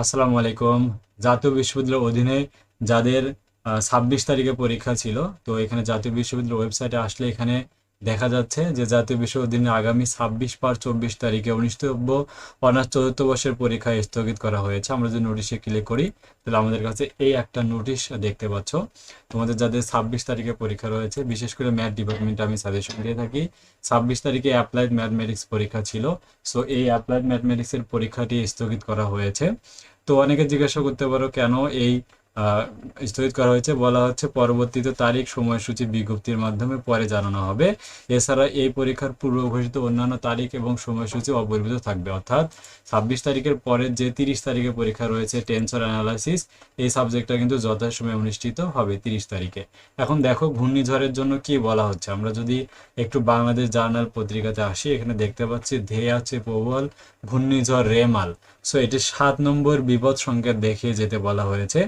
আসসালামু আলাইকুম। জাতীয় বিশ্ববিদ্যালয়ের অধীনে যাদের ছাব্বিশ তারিখে পরীক্ষা ছিল, তো এখানে জাতীয় বিশ্ববিদ্যালয়ের ওয়েবসাইটে আসলে এখানে দেখা যাচ্ছে যে জাতীয় বিশ্ববিদ্যালয়ে আগামী ছাব্বিশ পার চব্বিশ তারিখে অনুষ্ঠিতব্য অনার্স চতুর্থ বর্ষের পরীক্ষা স্থগিত করা হয়েছে। আমরা যদি নোটিশে ক্লিক করি, তাহলে আমাদের কাছে এই একটা নোটিশ দেখতে পাচ্ছ। তোমাদের যাদের ছাব্বিশ তারিখে পরীক্ষা রয়েছে, বিশেষ করে ম্যাথ ডিপার্টমেন্টে আমি সাজেশন দিয়ে থাকি, ছাব্বিশ তারিখে অ্যাপ্লাইড ম্যাথমেটিক্স পরীক্ষা ছিল। সো এই অ্যাপ্লাইড ম্যাথমেটিক্সের পরীক্ষাটি স্থগিত করা হয়েছে। তো অনেকে জিজ্ঞাসা করতে পারো, কেন এই স্থগিত করা হয়েছে। বলা হচ্ছে পরবর্তীতে তারিখ, সময়সূচি বিজ্ঞপ্তির মাধ্যমে পরে জানানো হবে। এছাড়া এই পরীক্ষার পূর্ব ঘোষিত অন্যান্য তারিখ এবং সময়সূচি অপরিবর্তিত থাকবে। অর্থাৎ ছাব্বিশ তারিখের পরের যে তিরিশ তারিখে পরীক্ষা রয়েছে, টেন্সর অ্যানালাইসিস, এই সাবজেক্টটা কিন্তু যথাসময়ে অনুষ্ঠিত হবে তিরিশ তারিখে। এখন দেখো ঘূর্ণিঝড়ের জন্য কি বলা হচ্ছে। আমরা যদি একটু বাংলাদেশ জার্নাল পত্রিকাতে আসি, এখানে দেখতে পাচ্ছি, ধেয়ে আছে প্রবল ঘূর্ণিঝড় রেমাল। সো এটি সাত নম্বর বিপদ সংকেত দেখিয়ে যেতে বলা হয়েছে।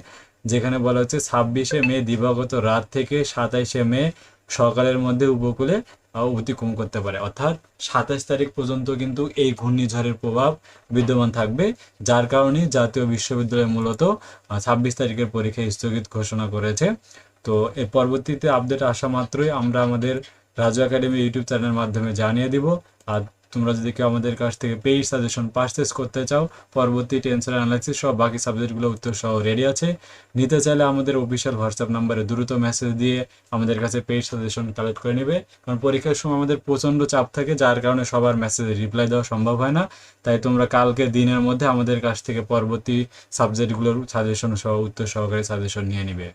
যেখানে বলা হচ্ছে ছাব্বিশে মে দিবাগত রাত থেকে সাতাইশে মে সকালের মধ্যে উপকূলে অতিক্রম করতে পারে। অর্থাৎ সাতাশ তারিখ পর্যন্ত কিন্তু এই ঘূর্ণিঝড়ের প্রভাব বিদ্যমান থাকবে, যার কারণে জাতীয় বিশ্ববিদ্যালয় মূলত ছাব্বিশ তারিখের পরীক্ষা স্থগিত ঘোষণা করেছে। তো এর পরবর্তীতে আপডেট আসা মাত্রই আমরা আমাদের রাজু একাডেমি ইউটিউব চ্যানেলের মাধ্যমে জানিয়ে দিব। আর তোমরা যদি কেউ আমাদের কাছ থেকে পেইড সাজেশন পারচেস করতে চাও, পরবর্তী টেন্সর অ্যানালাইসিস সহ বাকি সাবজেক্টগুলো উত্তর সহ রেডি আছে। নিতে চাইলে আমাদের অফিসিয়াল হোয়াটসঅ্যাপ নাম্বারে দ্রুত মেসেজ দিয়ে আমাদের কাছে পেইড সাজেশন কালেক্ট করে নেবে। কারণ পরীক্ষার সময় আমাদের প্রচণ্ড চাপ থাকে, যার কারণে সবার মেসেজে রিপ্লাই দেওয়া সম্ভব হয় না। তাই তোমরা কালকে দিনের মধ্যে আমাদের কাছ থেকে পরবর্তী সাবজেক্টগুলোর সাজেশন সহ উত্তর সহকারে সাজেশন নিয়ে নিবে।